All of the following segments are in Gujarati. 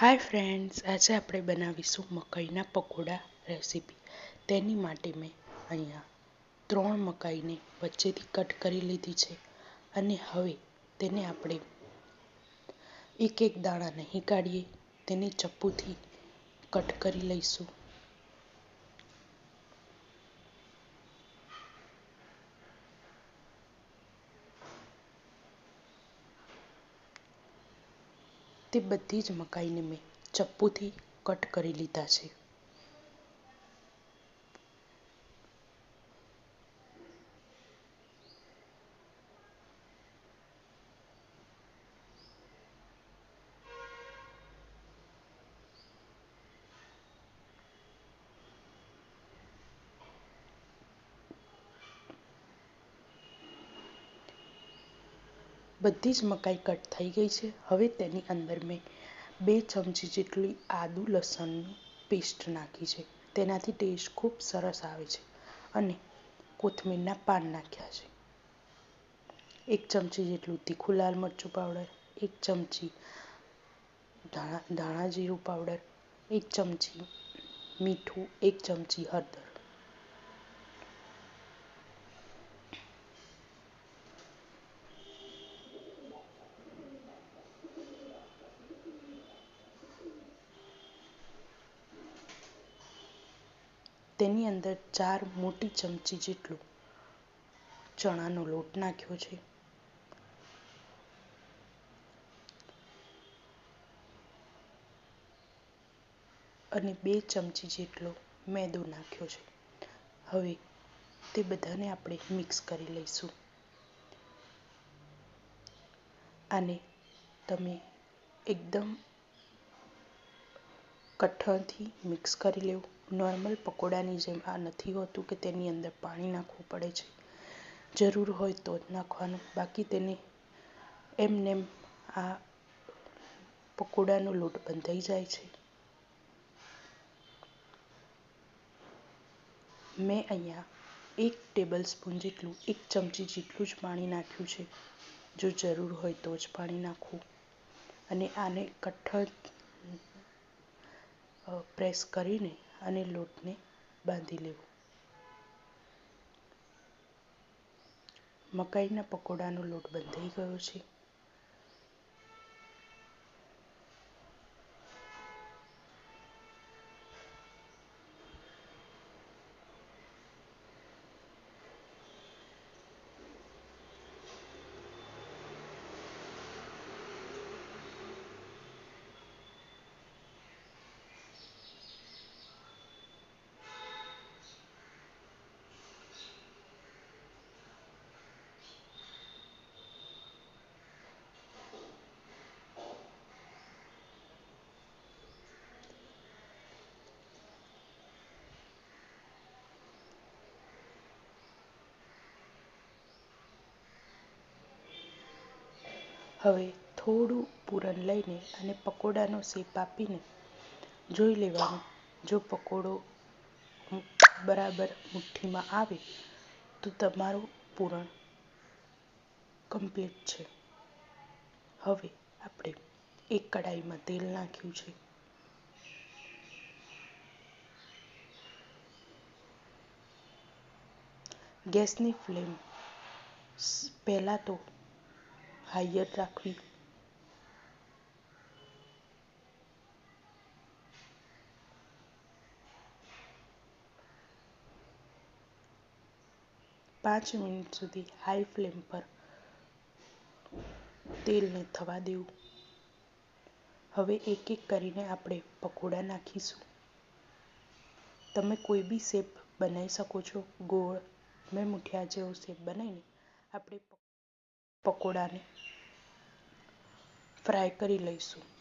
હાય ફ્રેન્ડ્સ આજે આપણે બનાવીશું મકાઈના પકોડા રેસીપી તેની માટે મેં અહીંયા ત્રણ મકાઈને વચ્ચેથી કટ કરી લીધી છે અને હવે તેને આપણે એક એક દાણા નહીં કાઢીએ, તેને ચપ્પુથી કટ કરી લઈશું. તે બધી જ મકાઈને મેં ચપ્પુથી કટ કરી લીધા છે. બધી જ મકાઈ કટ થઈ ગઈ છે. હવે તેની અંદર મેં બે ચમચી જેટલી આદુ લસણની પેસ્ટ નાખી છે. તેનાથી ટેસ્ટ ખૂબ સરસ આવે છે અને કોથમીરના પાન નાખ્યા છે. એક ચમચી જેટલું તીખું લાલ મરચું પાવડર, એક ચમચી ધાણા ધાણા જીરું પાવડર, એક ચમચી મીઠું, એક ચમચી હળદર. તેની અંદર ચાર મોટી ચમચી જેટલું ચણાનો લોટ નાખ્યો છે. અને બે ચમચી જેટલો મેદો નાખ્યો છે. હવે તે બધાને આપણે મિક્સ કરી લઈશું. આને તમે એકદમ કઠણથી મિક્સ કરી લેવું. નોર્મલ પકોડાની જેમ આ નથી હોતું કે તેની અંદર પાણી નાખવું પડે છે. જરૂર હોય તો જ નાખવાનું. બાકી તેને એમનેમ આ પકોડાનો લોટ બંધાઈ જાય છે. મેં અહીંયા એક ટેબલ સ્પૂન જેટલું, એક ચમચી જેટલું જ પાણી નાખ્યું છે. જો જરૂર હોય તો જ પાણી નાખવું. અને આને કઠણ પ્રેસ કરીને અને લોટને બાંધી લેવો. મકાઈના પકોડાનો લોટ બંધાઈ ગયો છે. હવે થોડું પૂરણ લઈને અને પકોડાનો શેપ આપીને જોઈ લેવાનું. જો પકોડો બરાબર મુઠ્ઠીમાં આવે, તો તમારું પૂરણ કમ્પ્લીટ છે. હવે આપણે એક કડાઈમાં તેલ નાખ્યું છે. ગેસની ફ્લેમ પહેલાં તો જ રાખવી પાંચ મિનિટ સુધી હાઈ ફ્લેમ પર તેલને થવા દેવું. હવે એક એક કરીને આપણે પકોડા નાખીશું. તમે કોઈ બી શેપ બનાવી શકો છો. ગોળ, મેં મુઠિયા જેવો શેપ બનાવીને આપણે પકોડાને ફ્રાય કરી લઈશું.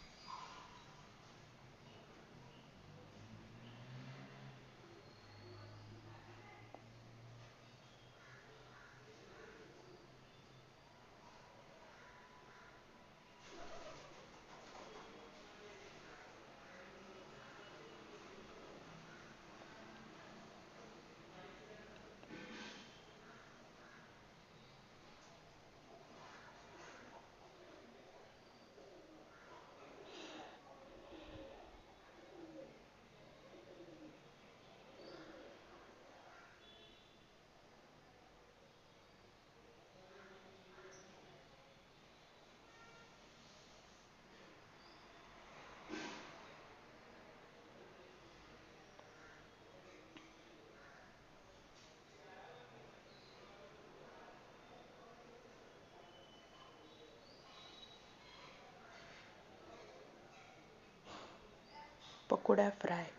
પકોડા ફ્રાય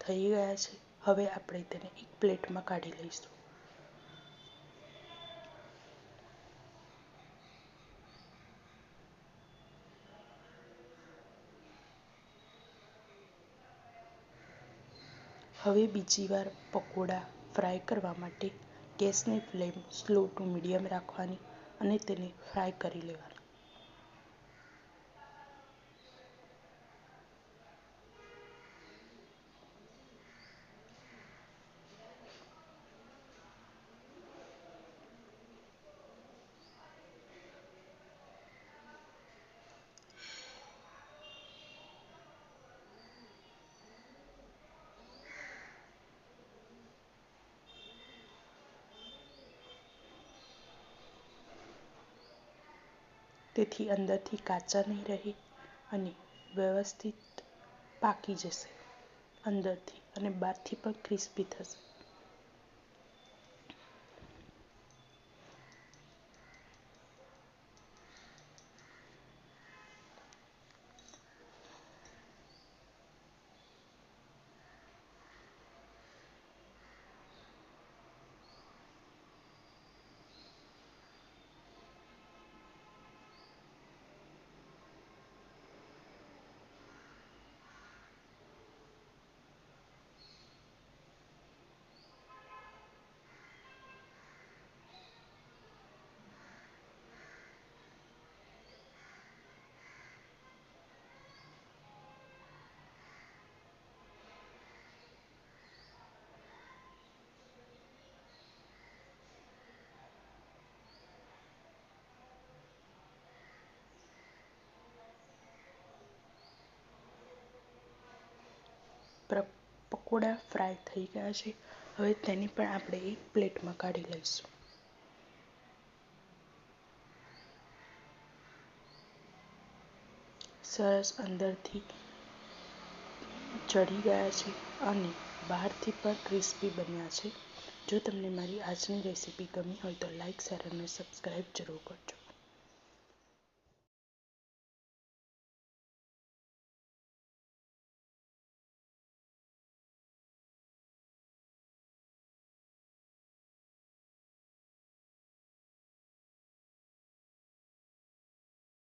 થઈ ગયા છે. હવે આપણે તેને એક પ્લેટમાં કાઢી લઈશું. હવે બીજી વાર પકોડા ફ્રાય કરવા માટે ગેસની ફ્લેમ સ્લો ટુ મીડિયમ રાખવાની અને તેને ફ્રાય કરી લેવાની. તેથી અંદરથી કાચા નહીં રહે અને વ્યવસ્થિત પાકી જશે. અંદરથી અને બહારથી પણ ક્રિસ્પી થશે. પકોડા ફ્રાય થઈ ગયા છે. હવે તેને પણ આપણે એક પ્લેટમાં કાઢી લઈશું. સરસ અંદરથી ચડી ગયા છે અને બહારથી પણ ક્રિસ્પી બન્યા છે. જો તમને મારી આજની રેસીપી ગમી હોય તો લાઇક શેર અને સબસ્ક્રાઈબ જરૂર કરજો.